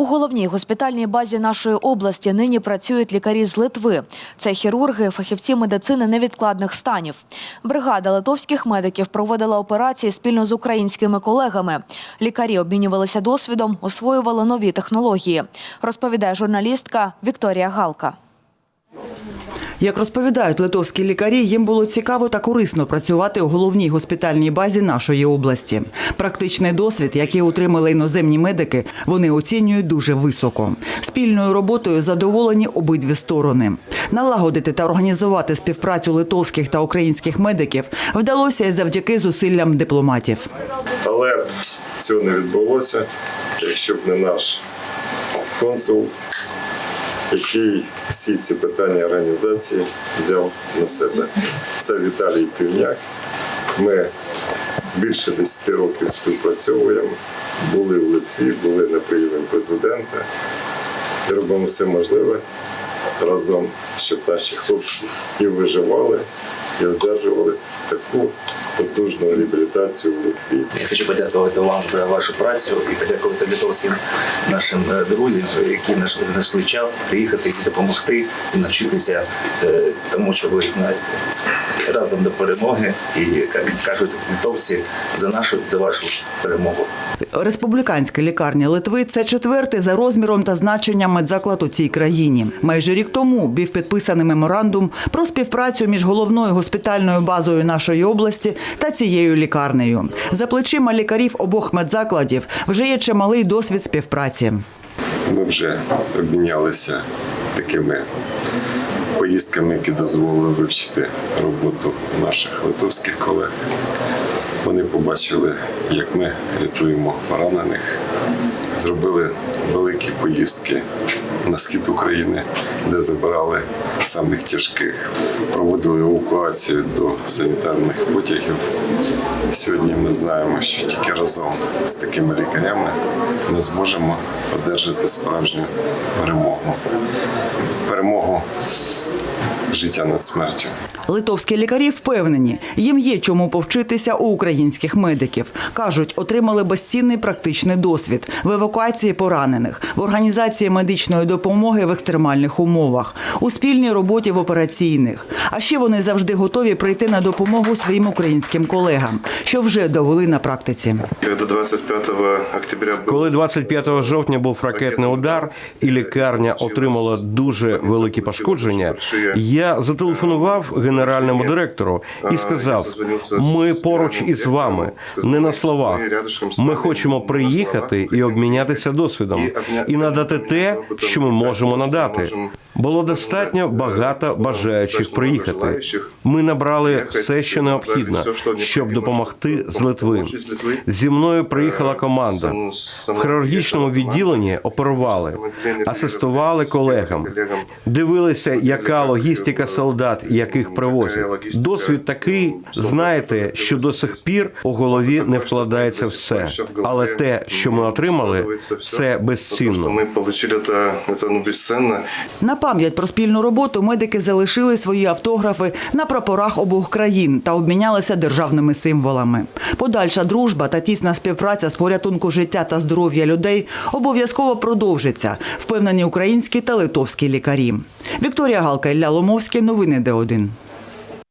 У головній госпітальній базі нашої області нині працюють лікарі з Литви. Це хірурги, фахівці медицини невідкладних станів. Бригада литовських медиків проводила операції спільно з українськими колегами. Лікарі обмінювалися досвідом, освоювали нові технології. Розповідає журналістка Вікторія Галка. Як розповідають литовські лікарі, їм було цікаво та корисно працювати у головній госпітальній базі нашої області. Практичний досвід, який отримали іноземні медики, вони оцінюють дуже високо. Спільною роботою задоволені обидві сторони. Налагодити та організувати співпрацю литовських та українських медиків вдалося і завдяки зусиллям дипломатів. Але цього не відбулося, якщо б не наш консул, який всі ці питання організації взяв на себе. Це Віталій Півняк. Ми більше 10 років співпрацьовуємо, були в Литві, були на прийомі президента і робимо все можливе разом, щоб наші хлопці і виживали, і одержували таку потужну реабілітацію в Литві. Я хочу подякувати вам за вашу працю і подякувати литовським нашим е, друзям, які знайшли час приїхати і допомогти і навчитися е, тому, що ви знаєте разом до перемоги. І як кажуть литовці за нашу за вашу перемогу. Республіканська лікарня Литви це четвертий за розміром та значенням медзаклад у цій країні. Майже рік тому був підписаний меморандум про співпрацю між головною госпітальною базою нашої області та цією лікарнею. За плечима лікарів обох медзакладів вже є чималий досвід співпраці. Ми вже обмінялися такими поїздками, які дозволили вивчити роботу наших литовських колег. Вони побачили, як ми рятуємо поранених, зробили великі поїздки на схід України, де забирали самих тяжких, проводили евакуацію до санітарних потягів. Сьогодні ми знаємо, що тільки разом з такими лікарями ми зможемо одержати справжню перемогу. Перемогу життя над смертю. Литовські лікарі впевнені, їм є чому повчитися у українських медиків. кажуть, отримали безцінний практичний досвід в евакуації поранених, в організації медичної допомоги в екстремальних умовах, у спільній роботі в операційних. А ще вони завжди готові прийти на допомогу своїм українським колегам, що вже довели на практиці. Когда 25 октября был Коли 25 жовтня був ракетний удар і лікарня отримала дуже великі пошкодження, я зателефонував генеральному директору і сказав: ми поруч із вами, не на словах. Ми хочемо приїхати і обмінятися досвідом і надати те, що ми можемо надати. Було достатньо багато бажаючих приїхати. Ми набрали все, що необхідно, щоб допомогти з Литви. Зі мною приїхала команда. В хірургічному відділенні оперували, асистували колегам, дивилися, яка логістика солдат, яких привозять. Досвід такий, знаєте, що до сих пір у голові не вкладається все. Але те, що ми отримали, це безцінно. что мы получили, это, пам'ять про спільну роботу медики залишили свої автографи на прапорах обох країн та обмінялися державними символами. Подальша дружба та тісна співпраця з порятунку життя та здоров'я людей обов'язково продовжиться, впевнені українські та литовські лікарі. Вікторія Галка, Ілля Ломовський, новини Д1.